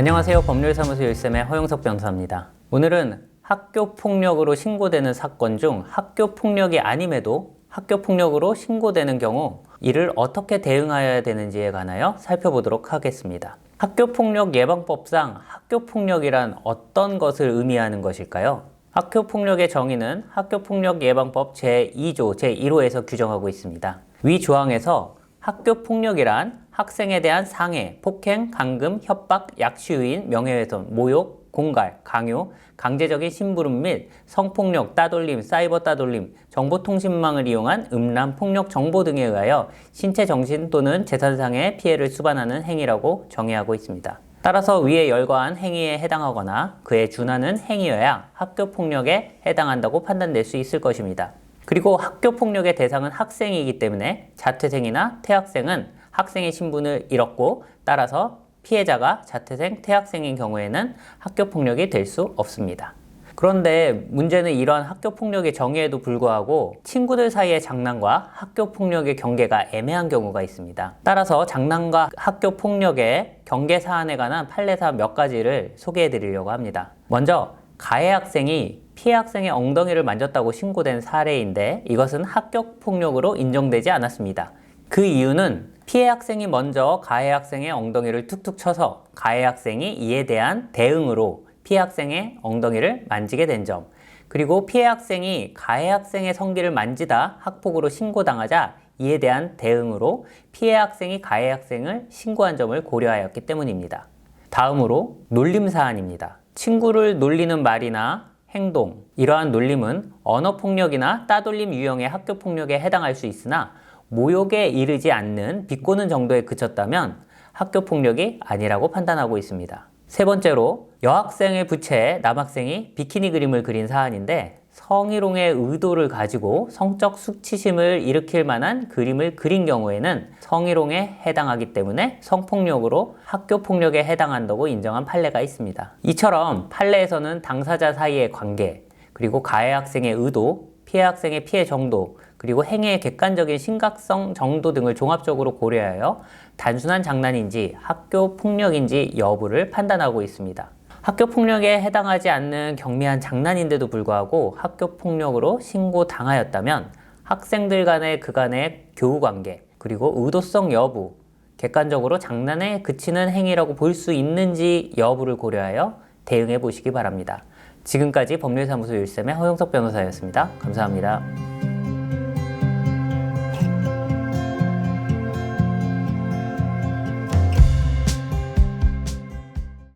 안녕하세요. 법률사무소 일sem의 허영석 변호사입니다. 오늘은 학교 폭력으로 신고되는 사건 중 학교 폭력이 아님에도 학교 폭력으로 신고되는 경우 이를 어떻게 대응해야 되는지에 관하여 살펴보도록 하겠습니다. 학교 폭력 예방법상 학교 폭력이란 어떤 것을 의미하는 것일까요? 학교 폭력의 정의는 학교 폭력 예방법 제2조 제1호에서 규정하고 있습니다. 위 조항에서 학교 폭력이란 학생에 대한 상해, 폭행, 감금, 협박, 약취유인, 명예훼손, 모욕, 공갈, 강요, 강제적인 심부름 및 성폭력, 따돌림, 사이버 따돌림, 정보통신망을 이용한 음란, 폭력 정보 등에 의하여 신체, 정신 또는 재산상의 피해를 수반하는 행위라고 정의하고 있습니다. 따라서 위에 열거한 행위에 해당하거나 그에 준하는 행위여야 학교 폭력에 해당한다고 판단될 수 있을 것입니다. 그리고 학교 폭력의 대상은 학생이기 때문에 자퇴생이나 퇴학생은 학생의 신분을 잃었고 따라서 피해자가 자퇴생, 퇴학생인 경우에는 학교 폭력이 될 수 없습니다. 그런데 문제는 이러한 학교 폭력의 정의에도 불구하고 친구들 사이의 장난과 학교 폭력의 경계가 애매한 경우가 있습니다. 따라서 장난과 학교 폭력의 경계 사안에 관한 판례사 몇 가지를 소개해 드리려고 합니다. 먼저 가해 학생이 피해 학생의 엉덩이를 만졌다고 신고된 사례인데 이것은 학교 폭력으로 인정되지 않았습니다. 그 이유는 피해 학생이 먼저 가해 학생의 엉덩이를 툭툭 쳐서 가해 학생이 이에 대한 대응으로 피해 학생의 엉덩이를 만지게 된 점, 그리고 피해 학생이 가해 학생의 성기를 만지다 학폭으로 신고당하자 이에 대한 대응으로 피해 학생이 가해 학생을 신고한 점을 고려하였기 때문입니다. 다음으로 놀림 사안입니다. 친구를 놀리는 말이나 행동, 이러한 놀림은 언어폭력이나 따돌림 유형의 학교폭력에 해당할 수 있으나 모욕에 이르지 않는 비꼬는 정도에 그쳤다면 학교 폭력이 아니라고 판단하고 있습니다. 세 번째로 여학생의 부채에 남학생이 비키니 그림을 그린 사안인데 성희롱의 의도를 가지고 성적 수치심을 일으킬 만한 그림을 그린 경우에는 성희롱에 해당하기 때문에 성폭력으로 학교 폭력에 해당한다고 인정한 판례가 있습니다. 이처럼 판례에서는 당사자 사이의 관계, 그리고 가해 학생의 의도, 피해 학생의 피해 정도, 그리고 행위의 객관적인 심각성 정도 등을 종합적으로 고려하여 단순한 장난인지 학교 폭력인지 여부를 판단하고 있습니다. 학교 폭력에 해당하지 않는 경미한 장난인데도 불구하고 학교 폭력으로 신고 당하였다면 학생들 간의 그간의 교우 관계, 그리고 의도성 여부, 객관적으로 장난에 그치는 행위라고 볼 수 있는지 여부를 고려하여 대응해 보시기 바랍니다. 지금까지 법률사무소 일sem의 허영석 변호사였습니다. 감사합니다.